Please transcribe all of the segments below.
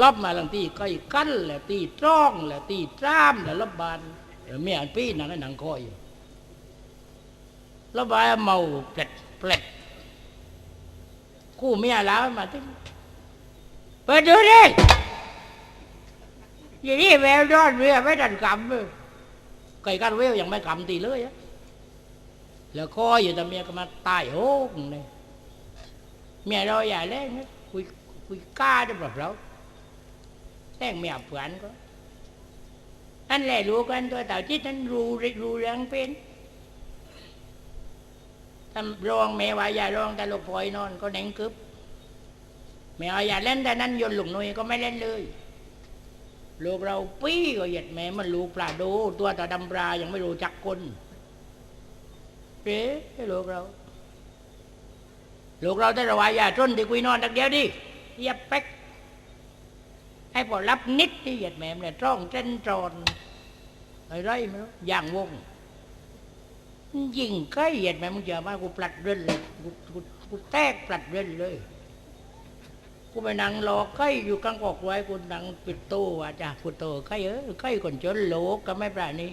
ลบมาลังตีก้อยกั้นแหละตีจ้องแหละตีจ้ามแหละลบบานเมียอันปีนั่งหนังคอยอยู่ลบบานเมาเปล็ดเปล็ดคู่เมียแล้วมาที่เปิดดูดิอย่างนี้แววยอนเมียไม่ดันกำเลยไก่กันเวลยังไม่กำตีเลยอะแล้วคอยอยู่แต่เมียก็มาตายโหงเลยเมียเราอย่เล่นคุยคุยกล้าได้แบบเรา แต่งเมียเผื่อนก็อันแหละรู้กันตัวเต่าที่นั้นรู้รู้เรื่องเป็นทำรองแม่ว่าอย่ารองแต่ลูกพลอยนอนก็แหนงกึบแม่ว่าอย่าเล่นแต่นั้นโยนหลุงนุยก็ไม่เล่นเลยลูกเราปี้ก็เหยียดแม่มันลูกปลาดูตัวต่อดำปลายังไม่รู้จักคนเอ๊ะลูกเราลูกเราแต่ระวายอย่าจนที่คุยนอนดักเดียวดิเหยับเป๊ก ให้พอรับนิดที่เหยียดแหม่มเนี่ยจ้องเส้นจรอะไรไม่รู้อย่างวงยิงใกล้เหยียดแหม่มึงเจอมากูปลัดเรื่นเลยกูกูกูแตกปลัดเรื่นเลย กูไปนั่งรอใกล้อยู่กลางกอกไว้กูนั่งปิดตู้ว่าจ้ากูโตใกล้เออใกล้คนจนโลกก็ไม่ปราณี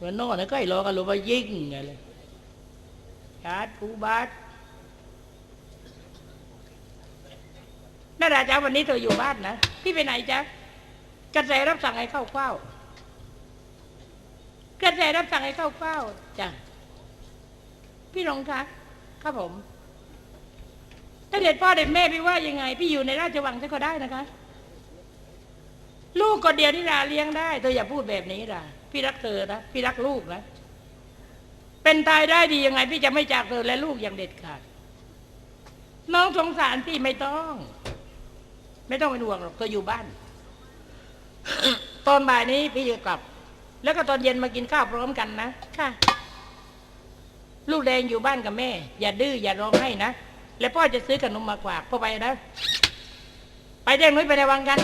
วันโน่นใกล้รอกันรู้ว่ายิงไงเลยชาร์จกูบาส นาดาจ้าวันนี้เธออยู่บ้านนะพี่ไปไหนจ๊ะกระแสรับสั่งให้เข้าเฝ้ากระแสรับสั่งให้เข้าเฝ้าจ้ะพี่หลงคะครับผม ถ้าเด็ดพ่อเด็ดแม่พี่ว่ายังไง พี่อยู่ในราชวังจะก็ได้นะคะ ลูกคนเดียวที่ราเลี้ยงได้เธออย่าพูดแบบนี้ด่าพี่รักเธอนะพี่รักลูกนะเป็นตายได้ดียังไง พี่จะไม่จากเธอและลูกอย่างเด็ดขาดน้องสงสารพี่ไม่ต้อง ไม่ต้องเป็นห่วงหรอกเธออยู่บ้าน ตอนบ่ายนี้พี่จะกลับ แล้วก็ตอนเย็นมากินข้าวพร้อมกันนะ ค่ะ ลูกแดงอยู่บ้านกับแม่ อย่าดื้ออย่าร้องให้นะ แล้วพ่อจะซื้อขนมมาฝากพ่อไปนะ ไปแดงนุ้ยไปในวังกัน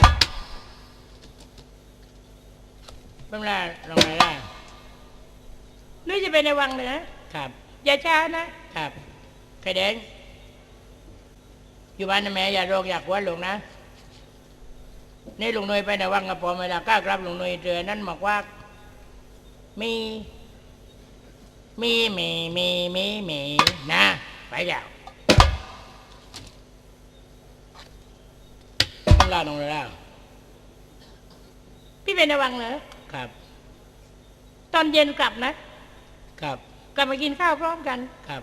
เป็นไรลองไหนล่ะนุ้ยจะไปในวังเลยนะ ครับ อย่าช้านะ ครับไข่แดงอยู่บ้านนะแม่อย่าโรคอย่ากลัวลงนะ นี่ลุงหนยไปในวังกับพอไม่ละกล้ากรับลุงหนยเจอนั่นบอกว่า มีมีมีมีมีมีนะ ไปแล้วต้องลาลงเลยแล้วพี่เป็นในวังเหรอครับ ตอนเย็นกลับนะ ครับ กลับมากินข้าวพร้อมกัน ครับ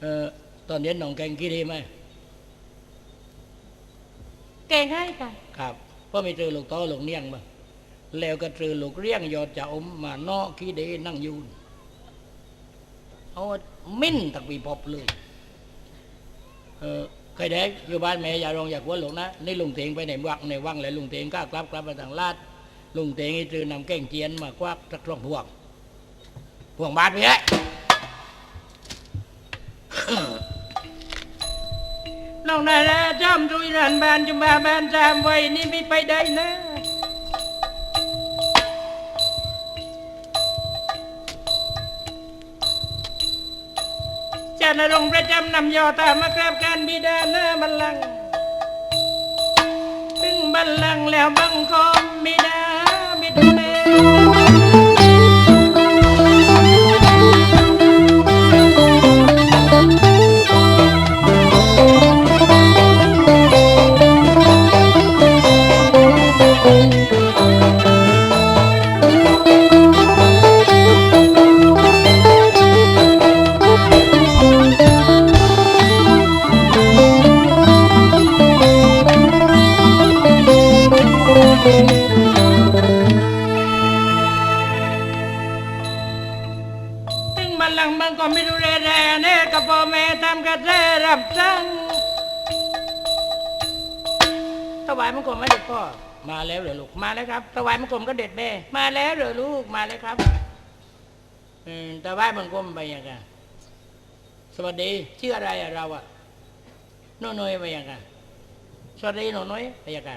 เออตอนเย็นหนองแกงกี่ดีไหมแกงให้ค่ะ ครับเพราะไม่เจอลูกต้อลูกเนียงมาแล้วก็เจอลูกเรียงยอดจะอมมานอกขี้เดนั่งยูนเอามิ้นตักปีพบเลยเออใครแดกอยู่บ้านแม่อย่าลองอยากวัวหลงนะนี่ลุงเตงไปในวังในวังแล้วลุงเตงก็กลับกลับมาทางลาดลุงเตงไอ้เจอนำแกงเจียนมาควักสักสองพวงพวงบาทไปเลย น้องนาราจอมรุยรันบานจุมาบานจามไว้นี่ไม่ไปได้นะจานรงประจำนำยอตามมากราบการบิดาหน้าบัลลังก์ถึงบัลลังก์แล้วบังคอมบิดา กับพ่อแม่ทำกระแสรับสั่งถวายมังกรม่เด็ดพ่อ มาแล้วเหรอลูก มาแล้วครับ ถวายมังกรก็เด็ดแม่ มาแล้วเหรอลูก มาแล้วครับเออถวายมังกรไปยังไงสวัสดี ชื่ออะไรอะเราอะโนโนยไปยังไงสวัสดีโนโนยไปยังไง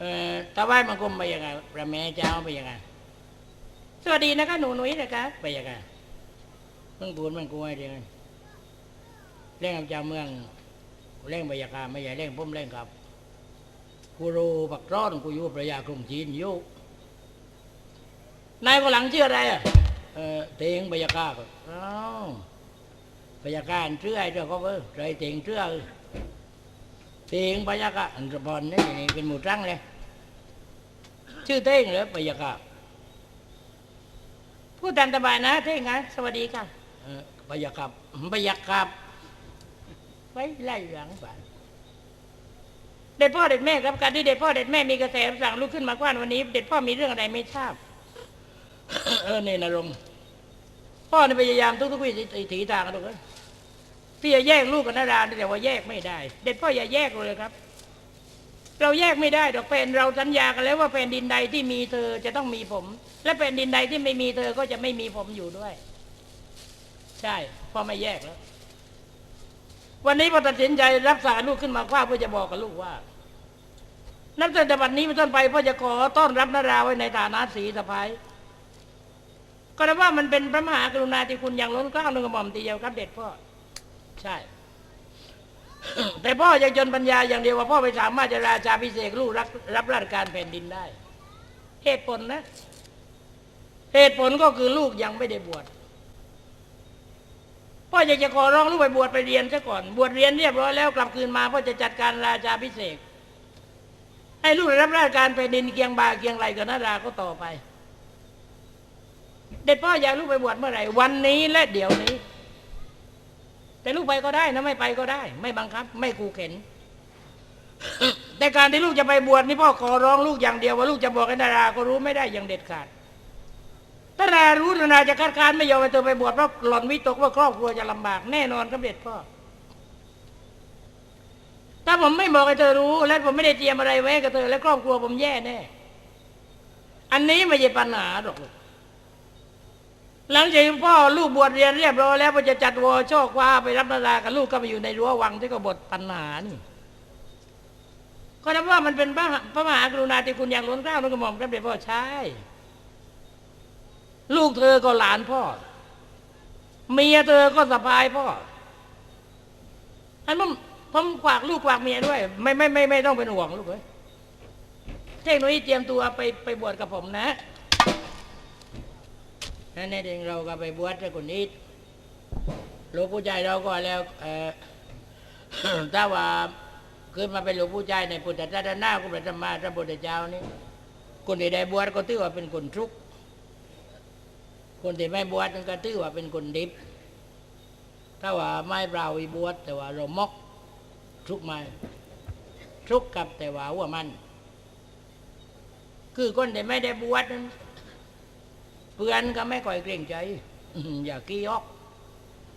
เออถวายมังกรไปยังไงพระแม่เจ้าไปยังไงสวัสดีนะคะหนูหนุ่ยนะคะไปยังไงเมืองปูนเมืองกล้วยเดียว เร่งกับเจ้าเมืองเร่งบรรยากาศไม่ใหญ่เร่งพุ่มเร่งครับกูรูปักร้อนกูอยู่ประยากรุงจีนอยู่นายคนหลังชื่ออะไรอะเออเตียงบรรยากาศอ้าวบรรยากาศเชื่อไอ้เจ้าก็เออใจเตียงเชื่อเตียงบรรยากาศอันบอลนี่นี่เป็นหมู่ตั้งเลยชื่อเต้งเหรอบรรยากาศพูดตามสบายนะเท่งนะสวัสดีค่ะเออบรรยากาศบรรยากาศ ไว้ไล่หลังไปเด็ดพ่อเด็ดแม่ครับการที่เด็ดพ่อเด็ดแม่มีกระแสสั่งลุกขึ้นมากว้านวันนี้ เด็ดพ่อมีเรื่องอะไรไม่ทราบเออเนี่นรงพ่อเนี่ยพยายามทุกทุกวิถีถีทางกันทุกคนที่จะแยกลูกกับนาดาแต่ว่าแยกไม่ได้ เด็ดพ่ออย่าแยกเลยครับ เราแยกไม่ได้ดอกแผ่นเราสัญญากันแล้วว่าแผ่นดินใดที่มีเธอจะต้องมีผม และแผ่นดินใดที่ไม่มีเธอก็จะไม่มีผมอยู่ด้วย ใช่พ่อไม่แยกแล้ว วันนี้พอตัดสินใจรับสารลูกขึ้นมาคว้าเพื่อจะบอกกับลูกว่า นับตั้งแต่บัดนี้เป็นต้นไปพ่อจะขอต้อนรับนาราไว้ในฐานะสีสะพ้ายก็นับว่ามันเป็นพระมหากรุณาธิคุณอย่างล้นเกล้าหนึ่งกระหม่อมทีเดียวครับเด็ดพ่อ ใช่ แต่พ่อยังจนปัญญาอย่างเดียวว่าพ่อไม่สามารถจะราชาพิเศษกลูกรับรับราชการแผ่นดินได้ เหตุผลนะ เหตุผลก็คือลูกยังไม่ได้บวช พ่ออยากจะขอร้องลูกไปบวชไปเรียนซะก่อน บวชเรียนเรียบร้อยแล้วกลับคืนมาพ่อจะจัดการราชาพิเศษให้ลูกได้รับราชการแผ่นดินเกียงบาเกียงไรกับนาราก็ต่อไป เด็ดพ่ออยากลูกไปบวชเมื่อไหร่ วันนี้และเดี๋ยวนี้ แต่ลูกไปก็ได้นะไม่ไปก็ได้ ไม่บังคับ ไม่กูเข็น แต่การที่ลูกจะไปบวชนี่พ่อขอร้องลูกอย่างเดียวว่าลูกจะบอกให้นาราก็รู้ไม่ได้อย่างเด็ดขาด ถ้านารารู้นาจะคัดค้านไม่ยอมให้เธอไปบวชเพราะหล่อนวิตกว่าครอบครัวจะลำบากแน่นอนครับเด็ดพ่อ ถ้าผมไม่บอกให้เธอรู้ และผมไม่ได้เตรียมอะไรไว้กับเธอ และครอบครัวผมแย่แน่ อันนี้ไม่ใช่ปัญหาหรอกหลังจากพ่อลูกบวชเรียนเรียบร้อยแล้วพอจะจัดวอโชคว่าไปรับนารากับลูกก็ไปอยู่ในรั้ววังที่ก็บทปัญหานี่ก็นับว่ามันเป็นพระมหากรุณาธิคุณอย่างล้นเกล้าล้นกระหม่อมพระเดชพ่อใช่ ลูกเธอก็หลานพ่อ เมียเธอก็สะพายพ่ออันผมผมขวากลูกขวากเมียด้วย ไม่ไม่ไม่ไม่ต้องเป็นห่วงลูกเอ้ยเทคโนโลยีเตรียมตัวไปไปบวชกับผมนะนั่นเองเราก็ไปบวชให้คนนี้หลวงผู้ใจเราก็แล้วเออถ้าว่าขึ้นมาเป็นหลวงผู้ใจในพุทธศาสนาคุณพระธรรมาพระพุทธเจ้านี่คนที่ได้บวชก็ถือว่าเป็นคนทุกข์ คนที่ไม่บวชนั่นก็ถือว่าเป็นคนดิบ ถ้าว่าไม่เปล่าวิบวชแต่ว่าเรามกทุกไม่ทุกข์กับแต่ว่าหัวมัน คือคนที่ไม่ได้บวชนั้นเพื่อนก็ไม่ค่อยเกรงใจอย่ากี้ออก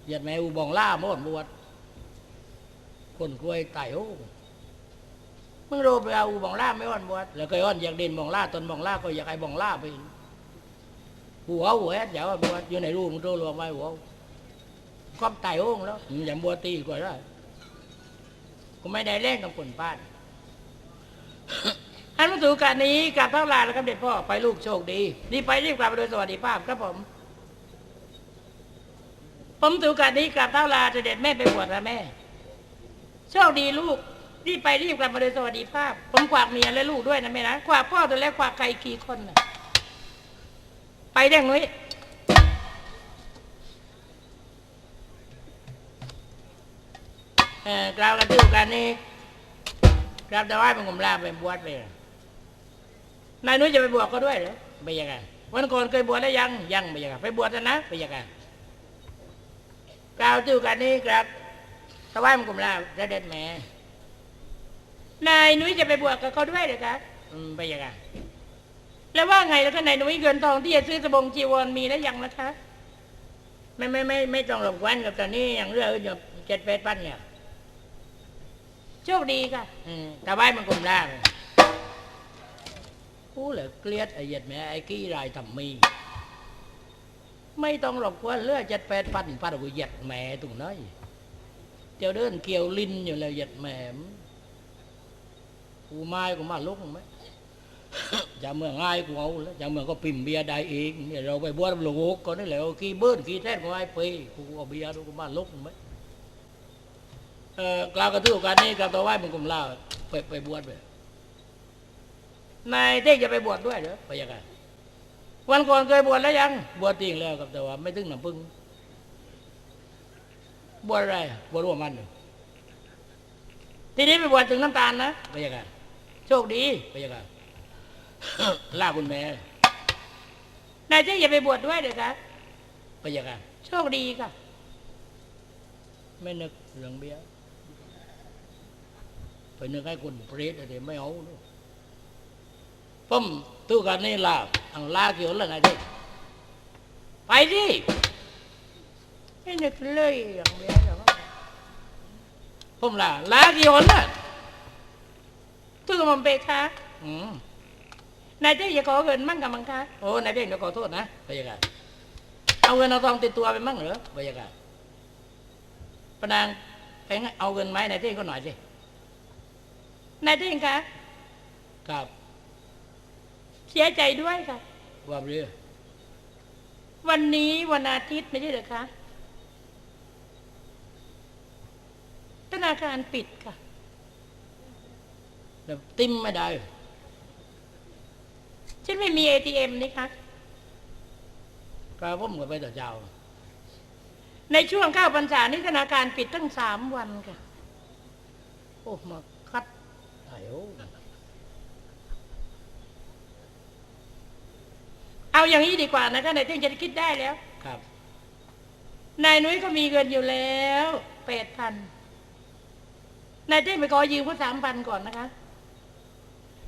อย่าแมวบองล่าหมดบวชคนกล้วยไต่โอ้มึงรู้ไปเอาบองล่าไม่อ่อนบวชแล้วก็อ่อนอยากเด่นบองล่าตนบองล่าก็อยากไอ้บองล่าไป หัวหัวแอดอย่าว่าบวชอยู่ในรูมึงโตรวมไว้หัวก็ไต่โอ้งแล้วอย่าบวชตีกว่าได้ก็ไม่ได้เล่นกับคนป้านอันวัตถุการนี้กลับเท่าลาแล้วครับเด็ดพ่อไปลูกโชคดีรีบไปรีบกลับไปโดยสวัสดิภาพครับผม ผมถือโอกาสนี้กลับเท่าลาจะเด็ดแม่ไปบวชแล้วแม่โชคดีลูกรีบไปรีบกลับมาโดยสวัสดิภาพ ผมขวากเมียและลูกด้วยนะแม่นะขวากพ่อตัวและขวากใครกี่คนนะ ไปแดงนุ้ยเออกล่าวกันที่กันนี้กราบแต่ว่าเป็นกลุ่มลาไปบวชไปนายนุ้ยจะไปบวชก็ด้วยเหรอไปยังไงวันก่อนเคยบวชแล้วยังยังไปยังไงไปบวชแล้วนะไปยังไงกล่าวที่กันนี้ครับถวายมันกุมลาจะเด็ดแม่นายนุ้ยจะไปบวชกับเขาด้วยเหรอคะอืมไปยังไง แล้วว่าไงแล้วก็นายนุ้ยเงินทองที่จะซื้อสบงจีวรมีแล้วยังนะคะ ไม่ไม่ไม่ไม่ต้องรบกวนกับตอนนี้อย่างเรื่องอื่นอยู่เจ็ดแปดพันเนี่ยโชคดีค่ะอืมถวายมันกลุ่มลาไปกูเหลือเกลียดไอ้เหยียดแหม่ไอ้กี้รายทำมี ไม่ต้องรบกวนเลือเจ็ดแปดพันพันกูเหยียดแหม่ตรงนั้นเจ้าเดินเกี่ยวลิ้นอยู่แล้วเหยียดแหม่มกูไม้กูมาลุกไห มจะเมืองง่ายกูเอาแล้วจะเมืองก็ปิ่มเบียร์ได้เองเนี่ยเราไปบวชหลวงอกก็นี่แหละขี้เบิ้ลขี้แท้นกูไอ้ปีกูเอาเบียร์ดูกูมาลุกไหมเออกล่าวกระทู้กันนี่กล่าวตัวไหว้มึงกลุ่มเล่าไปไปบวชไปนายเท่จะไปบวชด้วยเหรอไปยังไงวันก่อนเคยบวชแล้วยัง บวชจริงแล้วครับแต่ว่าไม่ถึงหน้ำพึ่งบวชอะไรบวชร่วมมันทีนี้ไปบวชถึงน้ำตาลนะไปยังไงโชคดีไปยังไง ล่าคุณแม่นายเจ๊อย่าไปบวชด้วยเดี๋ยวคะไปยังไงโชคดีค่ะ ไม่นึกเรื่องเบี้ยไปนึกให้คนเปรตอะไรไม่เอาด้วยผมตู้กันนี่ลาอังลาเกี่ยวแล้วนายเท่งไปดิไม่นึกเลยอย่างเดียวแต่ว่าผมลาลากี่คนน่ะตู้กับมันเปคะอืม นายเจ๊อย่าขอเงินมั่งกับมังคะโอ้นายเด้งเดี๋ยวขอโทษนะไปยังไงเอาเงินเอาทองติดตัวไปมั่งเหรอไปยังไงปนางไปงั้นเอาเงินไหมนายเด้งก็หน่อยสินายเจ๊คะครับเสียใจด้วยค่ะว่าเรือวันนี้วันอาทิตย์ไม่ใช่เหรอคะธนาคารปิดค่ะแต่ติ้มไม่ได้ ฉันไม่มีเอทีเอ็มนี่คะก็ผมก็ไปแต่เจ้า ในช่วงเข้าพรรษานี่ธนาคารปิดตั้งสามวันค่ะ โอ้มาคัดไอ้โอ้เอาอย่างนี้ดีกว่านะคะนายเท่งจะคิดได้แล้ว ครับ นายนุ้ยก็มีเงินอยู่แล้วแปดพันนายเท่งไปขอยืมเขาสามพันก่อนนะคะ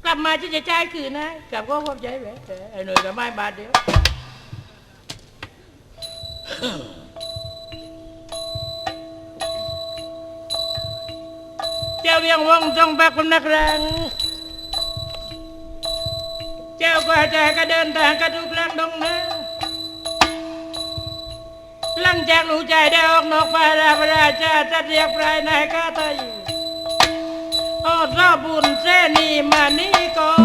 กลับมาจะจะจ่ายคืนนะกลับก็ขอบใจแหวะไอ้หน่วยก็ไม่บาทเดียวเจ้าเวียงวงจงปักเป็นนักแรงเจ้าก็จะก็เดินทางกระทุกแรงดงนะหลังจากหนูใจได้ออกนอกไปแล้วพระราชาจะเรียกพรายนายข้าไทยโอ้ร อบุญเสนีมานี่ก่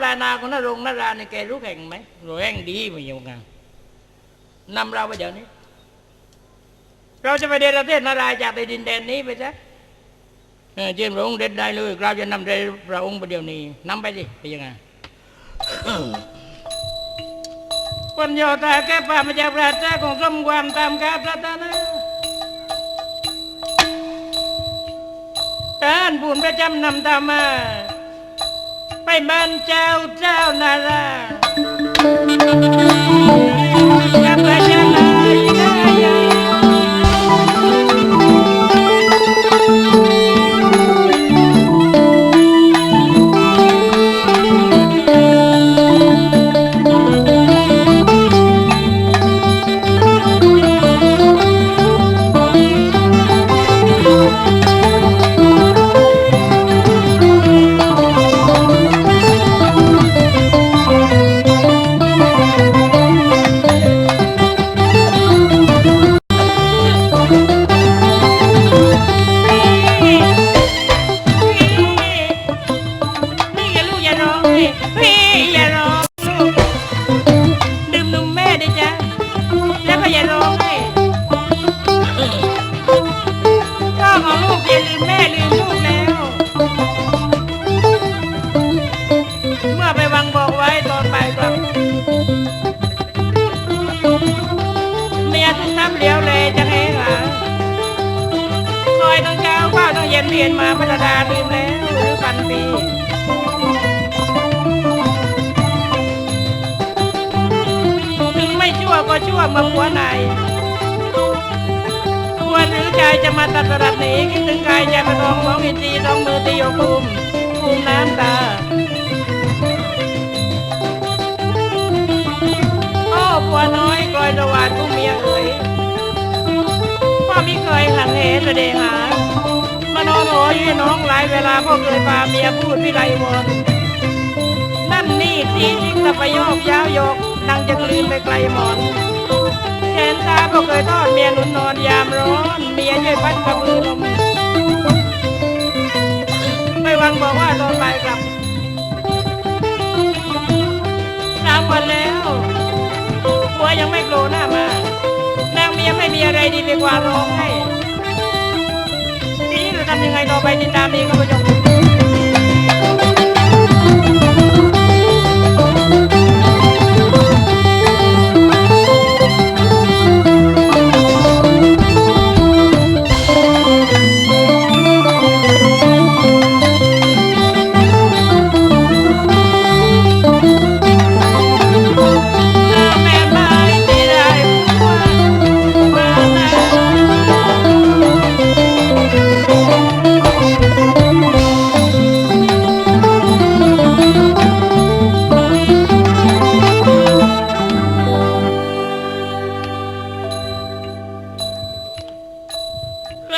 ปลายนาของนรงนาราในแกรู้แข่งไหมรู้แข่งดีไม่เงานนำเราไปเดี๋ยวนี้ เราจะไปเดนประเทศนารายจากในดินแดนนี้ไปซะเออเชิญพระองค์เด็ดได้เลยเราจะนำได้พระองค์ไปเดี๋ยวนี้นำไปสิไปยังไงปัญโยตาแก้ป่ามาจากพระเจ้าของสมความตามกาพระตานะท่านบุญประจำนำตามมา ไปบ้านเจ้าเจ้านารา นเวียนมาพัฒนาลืมแล้วหรือพันปีถึงไม่ชั่วก็ชั่วมื่อหัวในควรหรือใจจะมาตัดสลัดหนีคิดถึงกายใจมาทองมองอินทรีย์ทองมือตีโยคุมคุมน้ำตาโอ้ผัวน้อยกลอยสวาดผู้เมียเอ๋ยพ่อไม่เคยหันเหระเดหามา โอ้ยน้องหลายเวลาพ่อเคยพาเมียพูดวิไลวนนั่นนี่ทีจริงละประโยคยาวโยกนังจังลืมไปไกลหมอนแขนตาพ่อเคยทอดเมียหนุนนอนยามร้อนเมียช่วยพัดกระพือลมไม่วังบอกว่าตอนบ่ายกลับสามวันแล้วผัวยังไม่โผล่หน้ามา นางเมียไม่มีอะไรดีไปกว่าร้องให้ จะทำยังไงต่อไปติดตามดีครับผู้ชม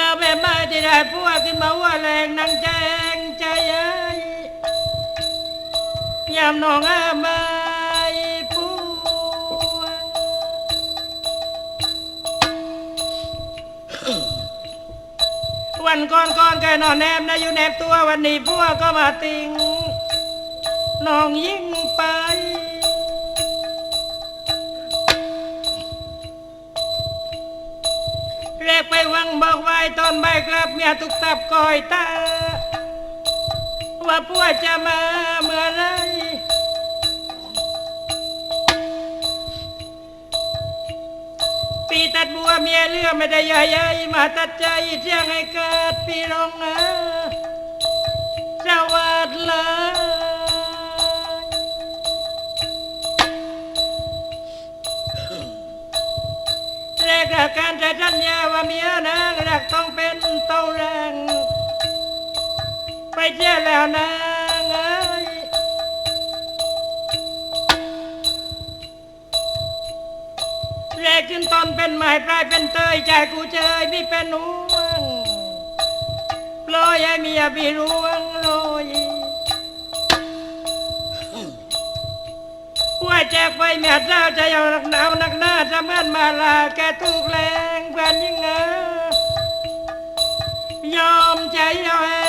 าแม่ไม้ที่ได้พวกขึ้นมาว่าแรงนางแจงใจเอ้ยยามน้องอาไม้พวงวันก่อนก่อนแกนอนแนบนะอยู่แนบตัววันนี้พวกก็มาติงน้องยิ่ง วังบอกไว้ตอนใบกลับเมียตุกตับคอยตาว่าพวกจะมาเมื่อไรปีตัดบัวเมียเลือไม่ได้ใหญ่ใหญ่มาตัดใจเที่ยงให้เกิดปีรองเอ กากการจสัญญาว่าเมียนางรักต้องเป็นเต้าแรง ไปเจอแล้วนางเอ้แรกขึ้นตอนเป็นไม้ปลายเป็นเตยใจกูเจยพี่เป็นห่วงปล่อยให้เมียพี่ร่วงโร ยว่าแจกไฟแม่เจ้าจะยาวนักหนาวนักหน้าจะเมือนมาลาแกถูกแรงเพื่อนยิ่งเงยอมใจเอาแห